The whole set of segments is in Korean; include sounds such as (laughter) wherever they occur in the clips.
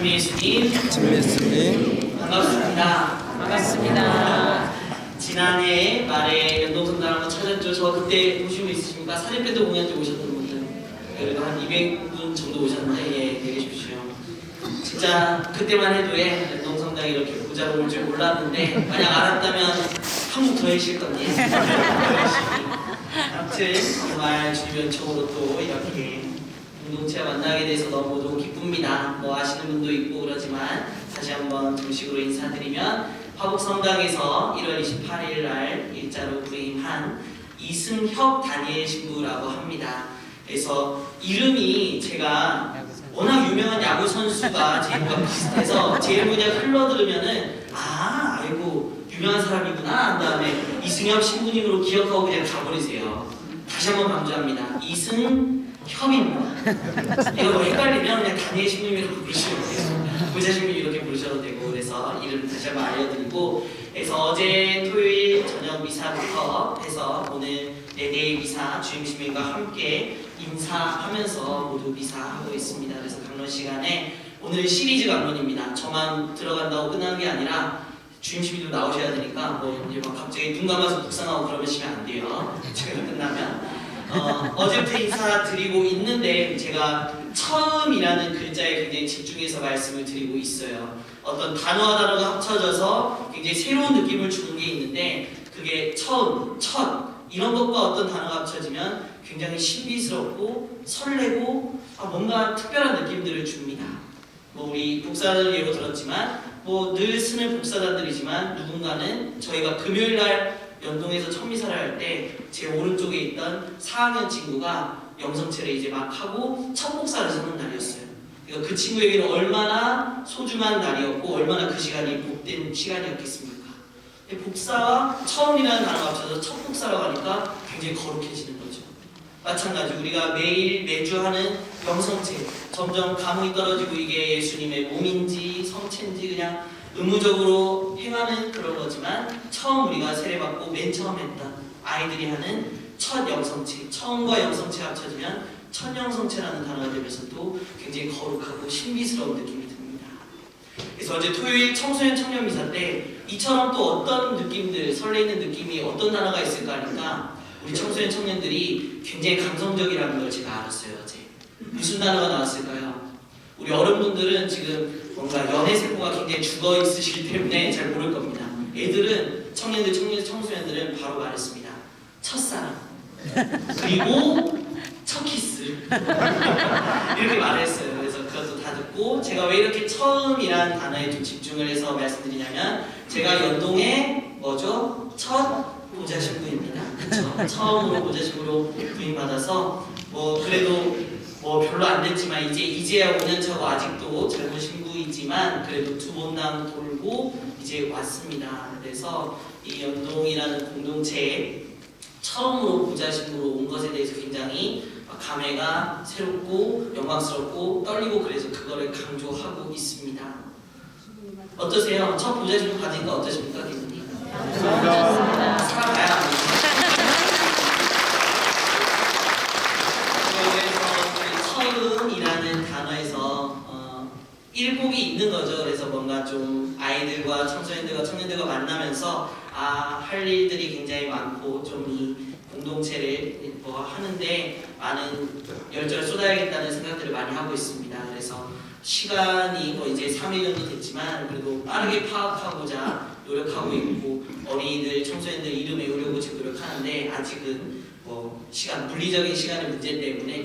찬미 예수님 진미스님 반갑습니다. 반갑습니다. 지난해 말에 연동성당 한번 찾았죠. 저 그때 보시고 있으십니까? 사진 밴드 공연 때 오셨던 분들 그래도 한 200분 정도 오셨는데 예, 얘기해 주십시오. 진짜 그때만 해도 예, 연동성당이 이렇게 부자로 올줄 몰랐는데 만약 알았다면 한국 더 해실 건데 아무튼 정말 주님 연총으로 또 이렇게 공동체와 만나게 돼서 너무도 기쁩니다. 뭐 아시는 분도 있고 그러지만 다시 한번 정식으로 인사드리면 화북성당에서 1월 28일 날 일자로 부임한 이승혁 다니엘 신부라고 합니다. 그래서 이름이 제가 워낙 유명한 야구 선수가 제 이름과 비슷해서 제 이름을 그냥 흘러들으면은 아 아이고 유명한 사람이구나 한 다음에 이승엽 신부님으로 기억하고 그냥 가버리세요. 다시 한번 강조합니다. 이승 협입니다. 이거 뭐 헷갈리면 그냥 다니엘 신부님이라고 부르시면 돼요. 부자 신부님 이렇게 부르셔도 되고 그래서 이름 다시 한번 알려드리고 그래서 어제 토요일 저녁 미사부터 해서 오늘 네, 내일 미사 주임 시민과 함께 인사하면서 모두 미사하고 있습니다. 그래서 강론 시간에 오늘 시리즈 강론입니다. 저만 들어간다고 끝나는 게 아니라 주임 시민도 나오셔야 되니까 뭐 이제 막 갑자기 눈 감아서 묵상하고 그러시면 안 돼요. 제가 끝나면 어, 어제부터 인사드리고 있는데 제가 처음이라는 글자에 굉장히 집중해서 말씀을 드리고 있어요. 어떤 단어와 단어가 합쳐져서 굉장히 새로운 느낌을 주는 게 있는데 그게 처음, 첫 이런 것과 어떤 단어가 합쳐지면 굉장히 신비스럽고 설레고 아, 뭔가 특별한 느낌들을 줍니다. 뭐 우리 복사를 예로 들었지만 뭐 늘 쓰는 복사단들이지만 누군가는 저희가 금요일 날 연동해서 천미사를 할 때 제 오른쪽에 있던 4학년 친구가 영성체를 이제 막 하고 첫 복사를 서는 날이었어요. 그러니까 그 친구에게는 얼마나 소중한 날이었고 얼마나 그 시간이 복된 시간이었겠습니까? 복사와 처음이라는 단어가 합쳐서 첫 복사라고 하니까 굉장히 거룩해지는 거죠. 마찬가지 우리가 매일 매주 하는 영성체 점점 감흥이 떨어지고 이게 예수님의 몸인지 성체인지 그냥 의무적으로 행하는 그런 거지만 처음 우리가 세례받고 맨 처음 했던 아이들이 하는 첫 영성체 처음과 영성체 합쳐지면 첫 영성체라는 단어가 되면서 또 굉장히 거룩하고 신비스러운 느낌이 듭니다. 그래서 어제 토요일 청소년 청년 미사 때 이처럼 또 어떤 느낌들 설레이는 느낌이 어떤 단어가 있을까 하니까 우리 청소년 청년들이 굉장히 감성적이라는 걸 제가 알았어요 어제 무슨 단어가 나왔을까요? 우리 어른분들은 지금 뭔가 연애 세포가 굉장히 죽어 있으시기 때문에 잘 모를 겁니다. 애들은 청년들 청년 청소년들은 바로 말했습니다. 첫사랑 그리고 첫 키스 (laughs) 이렇게 말했어요. 그래서 그것도 다 듣고 제가 왜 이렇게 처음이란 단어에 좀 집중을 해서 말씀드리냐면 제가 연동에 뭐죠? 첫 보좌 신부입니다. 그렇죠? 처음으로 보좌 신부로 부임 받아서 뭐 그래도 뭐 별로 안 됐지만 이제 이제야 5년 차고 아직도 젊은 신부이지만 그래도 두 번 남 돌고 이제 왔습니다. 그래서 이 연동이라는 공동체에 처음으로 보좌 신부로 온 것에 대해서 굉장히 감회가 새롭고 영광스럽고 떨리고 그래서 그거를 강조하고 있습니다. 어떠세요? 첫 보좌 신부 받으니까 어떠십니까, 기분이? 살아가야 합니다. 그래서 처음이라는 단어에서 어, 일복이 있는 거죠. 그래서 뭔가 좀 아이들과 청소년들과 청년들과 만나면서 아 할 일들이 굉장히 많고 좀 이 공동체를 뭐 하는데 많은 열정을 쏟아야겠다는 생각들을 많이 하고 있습니다. 그래서 시간이 뭐 이제 3일 정도 됐지만 그래도 빠르게 파악하고자 노력하고 있고 어린이들 청소년들 이름 외우려고 지금 노력하는데 아직은 뭐 시간 물리적인 시간의 문제 때문에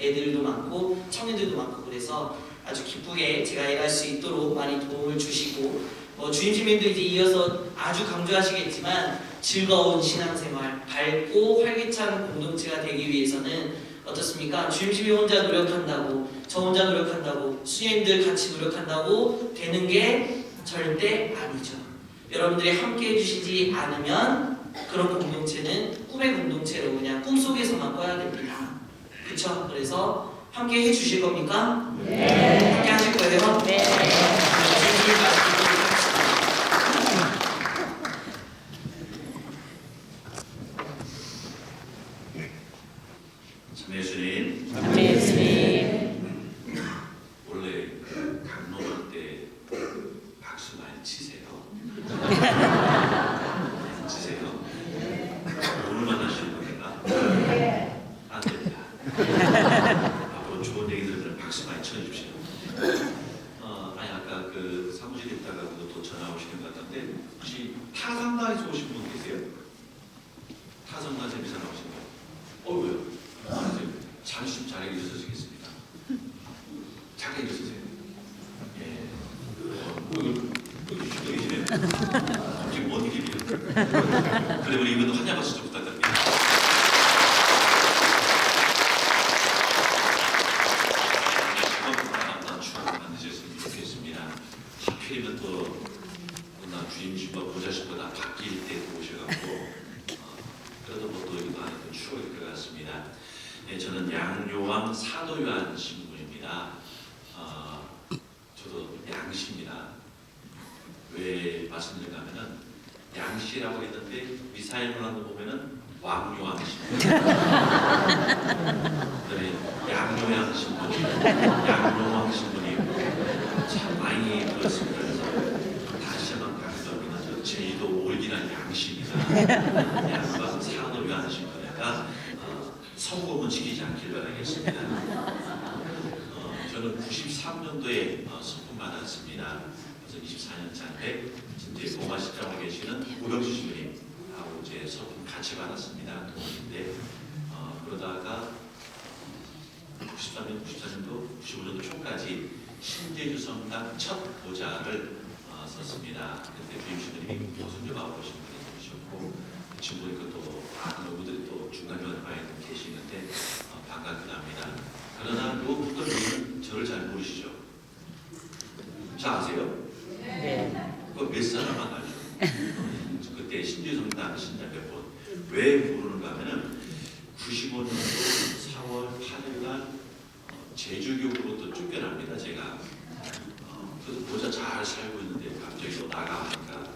애들도 많고 청년들도 많고 그래서 아주 기쁘게 제가 일할 수 있도록 많이 도움을 주시고 뭐 주임 시민도 이제 이어서 아주 강조하시겠지만 즐거운 신앙생활 밝고 활기찬 공동체가 되기 위해서는 어떻습니까? 주임 시민 혼자 노력한다고 저 혼자 노력한다고 수행들 같이 노력한다고 되는 게 절대 아니죠. 여러분들이 함께 해주시지 않으면 그런 공동체는 꿈의 공동체로 그냥 꿈속에서만 꿔야 됩니다. 그쵸? 그래서 함께 해주실 겁니까? 네. 함께 하실 거예요? 네. 주임시민과 참 예수님 예수님. 원래 뭐 좋은 얘기 들으면 많이 쳐주십시오. 어, 아니 아까 그 사무실에 있다가 또 전화 오시는 것 같던데 혹시 타성당에서 오신 분 계세요? 타성당에서 미사 나오신 분? 어 왜요? 아, 이제 잠시 좀 자리에 있으시겠습니다. 잠깐 있으세요. 예. 어, 여기 주변에 계시네요. 갑자기 뭔 일이에요? 그래 우리 이분도 좀 부탁드립니다. 이번 추억 만드셨으면 좋겠습니다. 하필이면 또나 주임님과 보좌님보다 바뀔 때 오셔갖고 어, 그래도 뭐또 추억일 것 같습니다. 예, 저는 양요왕 사도요한 신부입니다. 어, 저도 양씨입니다. 왜 말씀드리냐면은 양씨라고 했는데 미사일 문화도 보면은 왕요왕 신부. 그다음에 양요양 신부님, 양요왕 신부님 참 많이 들었습니다. 그래서 다시 한번 강조합니다. 저 제주도 올기란 양씨입니다. 양방 사도요한 신부니까 어, 성공은 지키지 않길 바라겠습니다. 어, 저는 93년도에 어, 선품 받았습니다. 그래서 24년 차인데 이제 고마시장에 계시는 우병수 신부님하고 이제 선품 같이 받았습니다. 동인데 어, 그러다가 93년, 94년도, 95년도 초까지 신제주 성당 첫 보좌를 어, 썼습니다. 그때 주임 신부님이 보순교가 오신 분이셨고 지금 보니까 또 많은 누구들이 또 중간중간에 많이 계시는데 어, 반갑긴 합니다. 그러나 요 분들은 저를 잘 모르시죠? 잘 아세요? 네. 그몇 사람만 알죠? (laughs) 그때 신주성당 신자 몇 번. 왜 모르는가 하면은 95년도 4월 8일날 어, 제주교구로부터 쫓겨납니다. 제가. 어, 그래서 보자 잘 살고 있는데 갑자기 또 나가니까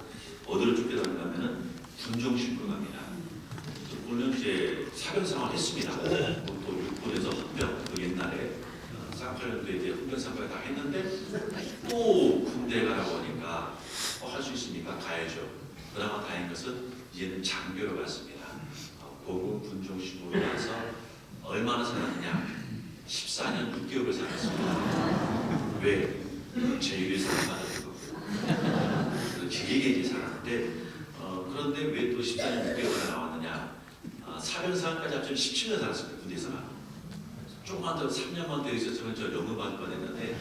어디로 쫓겨나는가 하면은 군종신고 갑니다. 물론 이제 사병 생활 했습니다. 또 육군에서 헌병, 그 옛날에 어, 쌍팔년도에 이제 헌병 생활 다 했는데 또 군대 가라고 하니까 어, 할수 있으니까 가야죠. 그나마 다행인 것은 이제는 장교로 갔습니다. 어, 고급 군종식으로 가서 얼마나 살았느냐? 14년 6개월을 살았습니다. 왜? 제일에서 받아들고 길게 이제 살았는데 어, 그런데 왜 또 14년 6개월이 나왔느냐? 어, 사병사까지 합치면 17년 살았습니다. 군대에서만. 조금만 더 3년만 더 있었으면 저 영업 받을 뻔했는데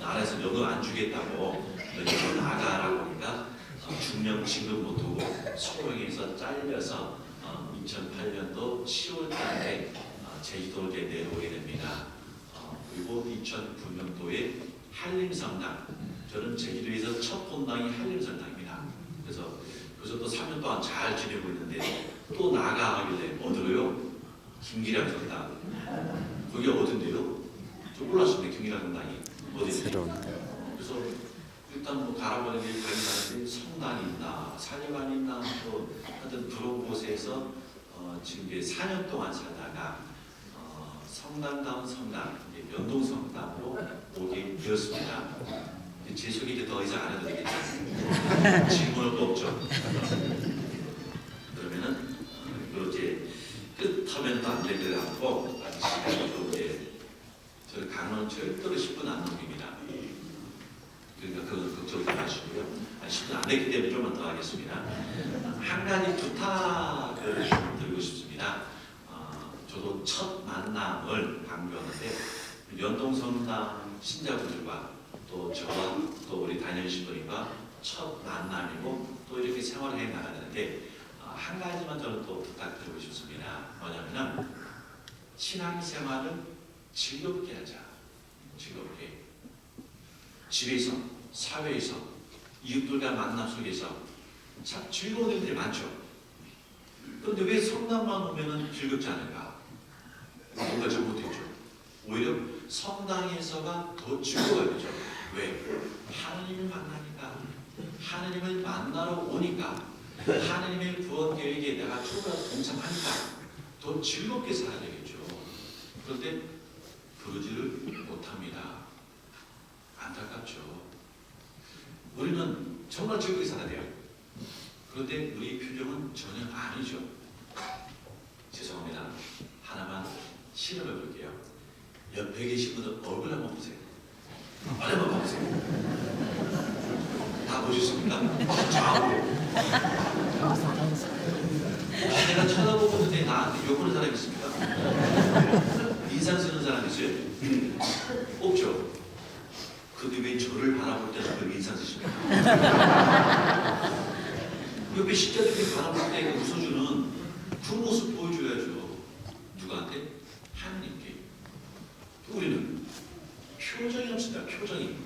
나라에서 영업 안 주겠다고 여기로 나가라고 하니까 어, 중령 지급 못하고 소명에서 잘려서 어, 2008년도 10월 달에 어, 제주도로 이제 내려오게 됩니다. 어, 그리고 2009년도에 한림성당 저는 제주도에서 첫 본당이 한림성당입니다. 그래서 그래서 또 3년 동안 잘 지내고 있는데 또 나가길래 어디로요? 김기량 성당. 그게 어딘데요? 저 몰랐습니다. 김기량 성당이 어디인지. 그래서 일단 뭐 가라버는 길 가긴 가는데 성당이 있나 사녀관이 있나 또 하여튼 그런 곳에서 어, 지금 이제 4년 동안 살다가 어, 성당다운 성당 면동 성당으로 오게 되었습니다. 제 소개 이제 더 이상 안 해도 되겠죠? 질문은 또 없죠? 그러면은 어, 이제 끝하면 또안 되게 갖고 시간이 또 이제 저 강원 절대로 10분 안 넘깁니다. 그러니까 그건 걱정하지 마시고요. 아, 10분 안 됐기 때문에 좀만 더 하겠습니다. 한 가지 부탁을 드리고 싶습니다. 어, 저도 첫 만남을 강조하는데 연동성당 신자분들과 또 저와 또 우리 단연 신부님과 첫 만남이고 또 이렇게 생활을 해 나가는데 어, 한 가지만 저는 또 부탁드리고 싶습니다. 뭐냐면은 신앙생활을 즐겁게 하자. 즐겁게. 집에서, 사회에서, 이웃들과 만남 속에서 참 즐거운 일들이 많죠. 그런데 왜 성당만 오면은 즐겁지 않을까? 뭔가 잘못했죠. 오히려 성당에서가 더 즐거워야 되죠. 왜? 하나님을 만나니까, 하나님을 만나러 오니까, 하나님의 구원 계획에 내가 초라서 동참하니까 더 즐겁게 살아야 되겠죠. 그런데 그러지를 못합니다. 안타깝죠. 우리는 정말 즐겁게 살아야 돼요. 그런데 우리 표정은 전혀 아니죠. 죄송합니다. 하나만 실험해 볼게요. 옆에 계신 분들 얼굴 한번 보세요. 빨리 한번 봐보세요. 다 보셨습니까? 혹시 내가 쳐다보고 있는데 나한테 욕하는 사람 있습니까? 인상 쓰는 사람 있어요? 없죠? 근데 왜 저를 바라볼 때는 그렇게 인상 쓰십니까? 옆에 십자들이 바라볼 때 웃어주는 그 모습 보여줘야죠. 누구한테? 하나님께. 우리는 표정이 없습니다. 표정이.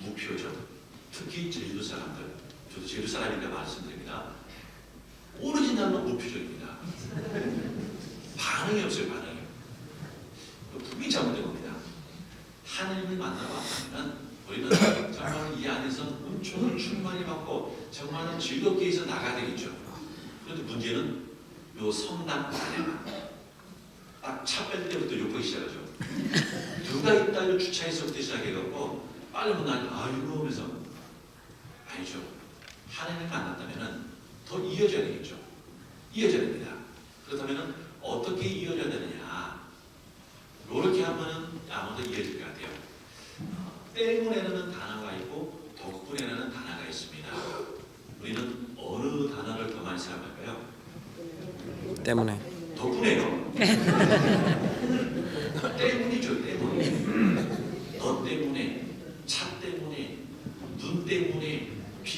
무표정. 특히 제주도 사람들. 저도 제주 사람이니까 말씀드립니다. 오로지 나는 무표정입니다. 반응이 없어요, 반응이. 분명히 잘못된 겁니다. 하나님을 만나고 왔다면 우리는 정말 이 안에서 은총을 충만히 받고 정말 즐겁게 해서 나가야 되겠죠. 그런데 문제는 요 성당 안에만 딱차뺄 때부터 욕하기 시작하죠. 누가 있다고 주차해서부터 시작해갖고 빨리 문 나니 아이고 하면서 아니죠. 하나님을 만났다면 더 이어져야 되겠죠. 이어져야 됩니다. 그렇다면 어떻게 이어져야 되느냐? 이렇게 하면은 아무도 이해질 것 같아요. 어, 때문에라는 단어가 있고 덕분에라는 단어가 있습니다. 우리는 어느 단어를 더 많이 사용할까요? 때문에 덕분에요. (laughs) 때문이죠, 때문. 너 때문에, 차 때문에, 눈 때문에,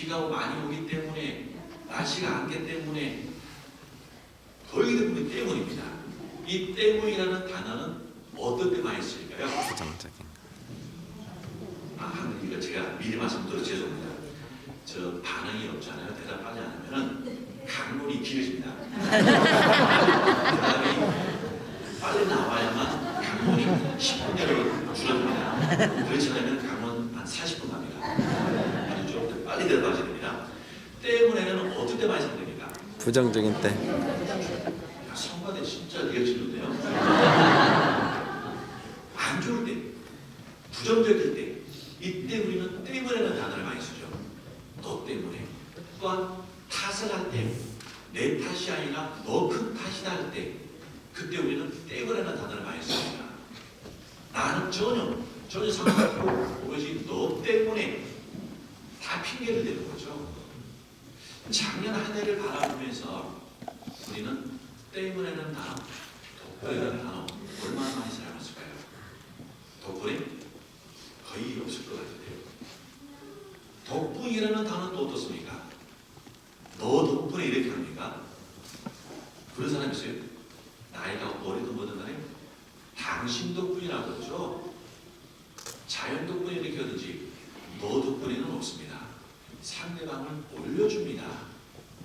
비가 많이 오기 때문에, 날씨가 안개 때문에, 거의 대부분 때문입니다. 이 때문이라는 단어는 어떤 때 많이 쓰일까요? 부정적인 아, 이거 제가 미리 말씀드려 죄송합니다. 저 반응이 없잖아요. 대답하지 않으면은 강론이 길어집니다. (laughs) 대답이 빨리 나와야만 강론이 10분 내로 줄어듭니다. 그렇지 않으면 강론 한 40분 갑니다. 아시죠? 빨리 대답하셔야 됩니다. 때문에는 어떨 때 많이 사용됩니까? 부정적인 때 야, 성과대 진짜 이어지는데요. 안 좋을 때, 부정적일 때, 이때 우리는 때문에라는 단어를 많이 쓰죠. 너 때문에. 또한 탓을 할 때, 내 탓이 아니라 너 큰 탓이다 할 때, 그때 우리는 때문에라는 단어를 많이 씁니다. 나는 전혀, 전혀 상관없고, 오로지 너 때문에 다 핑계를 대는 거죠. 작년 한 해를 바라보면서 우리는 때문에는 단어, 덕분에는 단어 얼마나 많이 사용했을까요? 덕분에 거의 없을 것 같은데요. 덕분이라는 단어는 또 어떻습니까? 너 덕분에 이렇게 합니까? 그런 사람 있어요? 나이가 어리든 뭐든 간에 당신 덕분이라고 그러죠. 자연 덕분에 이렇게 하든지 너 덕분에는 없습니다. 상대방을 올려줍니다.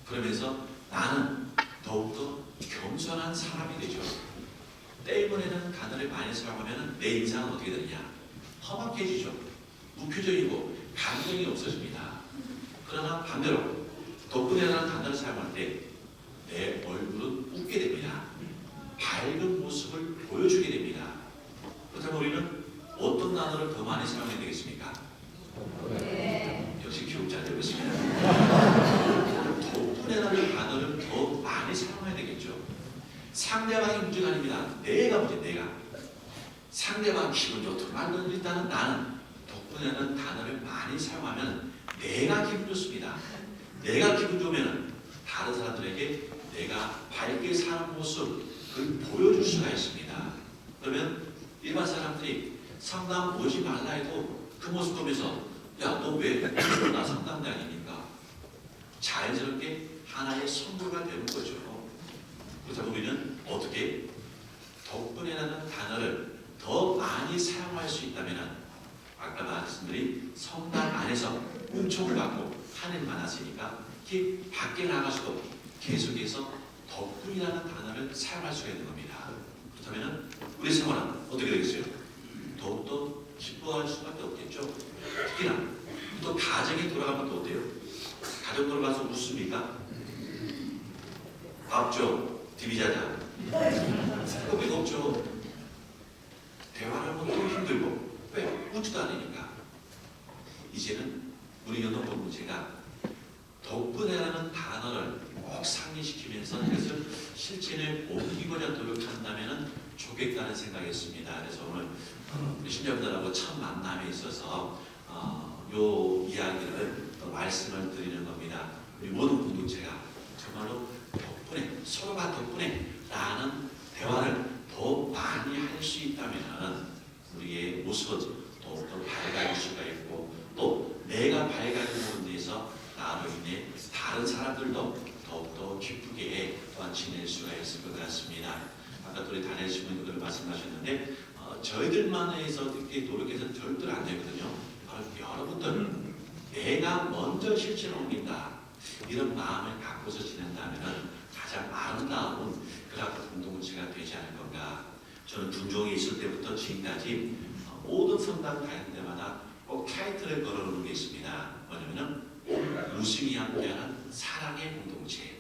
그러면서 나는 더욱더 겸손한 사람이 되죠. 때문에는 단어를 많이 사용하면 내 인상은 어떻게 되느냐? 험악해지죠. 무표정이고 감정이 없어집니다. 그러나 반대로 덕분에라는 단어를 사용할 때 내 얼굴은 웃게 됩니다. 밝은 모습을 보여주게 됩니다. 그렇다면 우리는 어떤 단어를 더 많이 사용해야 되겠습니까? 역시 교육 잘 되고 있습니다. 덕분에라는 단어를 더 많이 사용해야 되겠죠. 상대방이 문제가 아닙니다. 내가 문제, 내가. 상대방 기분 좋든 말든 일단은 나는 덕분에라는 단어를 많이 사용하면 내가 기분 좋습니다. 내가 기분 좋으면 다른 사람들에게 내가 밝게 사는 모습 그걸 보여줄 수가 있습니다. 그러면 일반 사람들이 상담 오지 말라 해도 그 모습 보면서 야 너 왜 나 상담당이니까 자연스럽게 하나의 선물가 되는 거죠. 그래서 우리는 어떻게 덕분이라는 단어를 더 많이 사용할 수 있다면 아까 말씀드린 성당 안에서 은총을 받고 하늘 만났으니까 이렇게 밖에 나가서도 계속해서 덕분이라는 단어를 사용할 수가 있는 겁니다. 그렇다면 우리 생활은 어떻게 되겠어요? 더욱더 기뻐할 수밖에 없겠죠. 특히나 또 가정에 돌아가면 또 어때요? 가정 돌아가서 웃습니까? 밥 줘, TV 자자. 그게 없죠. 대화를 하면 또 힘들고 왜? 웃지도 않으니까. 이제는 우리 연동 본문제가 덕분에라는 단어를 꼭 상기시키면서 이것을 실천에 옮기고자 노력한다면 좋겠다는 생각이었습니다. 그래서 오늘 어, 우리 신령들하고 첫 만남에 있어서 어, 요 이야기를 또 말씀을 드리는 겁니다. 우리 모든 공동체가 정말로 덕분에 서로가 덕분에 라는 대화를 더 많이 할 수 있다면 우리의 모습은 더욱더 밝아질 수가 있고 또 내가 밝아짐으로 인해서 나로 인해 다른 사람들도 더욱더 기쁘게 또한 지낼 수가 있을 것 같습니다. 아까 우리 다니엘 신부님들 말씀하셨는데 어, 저희들만 해서 이렇게 노력해서 절대로 안 되거든요. 바로 여러분들 내가 먼저 실천을 옮긴다 이런 마음을 갖고서 지낸다면 가장 아름다운 그런 공동체가 되지 않을 건가. 저는 중종에 있을 때부터 지금까지 어, 모든 성당 다닐 때마다 꼭 타이틀을 걸어놓는 게 있습니다. 뭐냐면은 웃음이 함께하는 사랑의 공동체.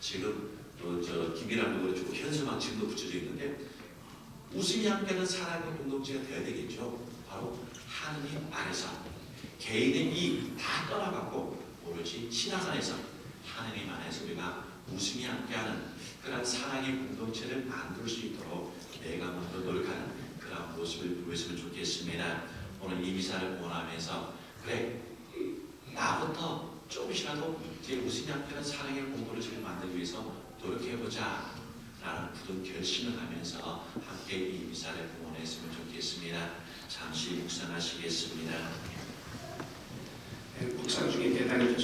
지금 또저 김이라는 거 그렇고 현수막 지금도 붙여져 있는데 어, 웃음이 함께하는 사랑의 공동체가 되어야 되겠죠. 바로 하느님 안에서 개인의 이익 다 떠나갖고 오로지 신앙산에서 하느님 안에서 우리가 웃음이 함께하는 그런 사랑의 공동체를 만들 수 있도록 내가 먼저 노력하는 그런 모습을 보였으면 좋겠습니다. 오늘 이 미사를 원하면서 그래 나부터 조금이라도 제 웃음이 함께하는 사랑의 지금 만들기 위해서 노력해보자 라는 굳은 결심을 하면서 함께 이 미사를 응원했으면 좋겠습니다. 잠시 묵상하시겠습니다. 묵상 중에 대단히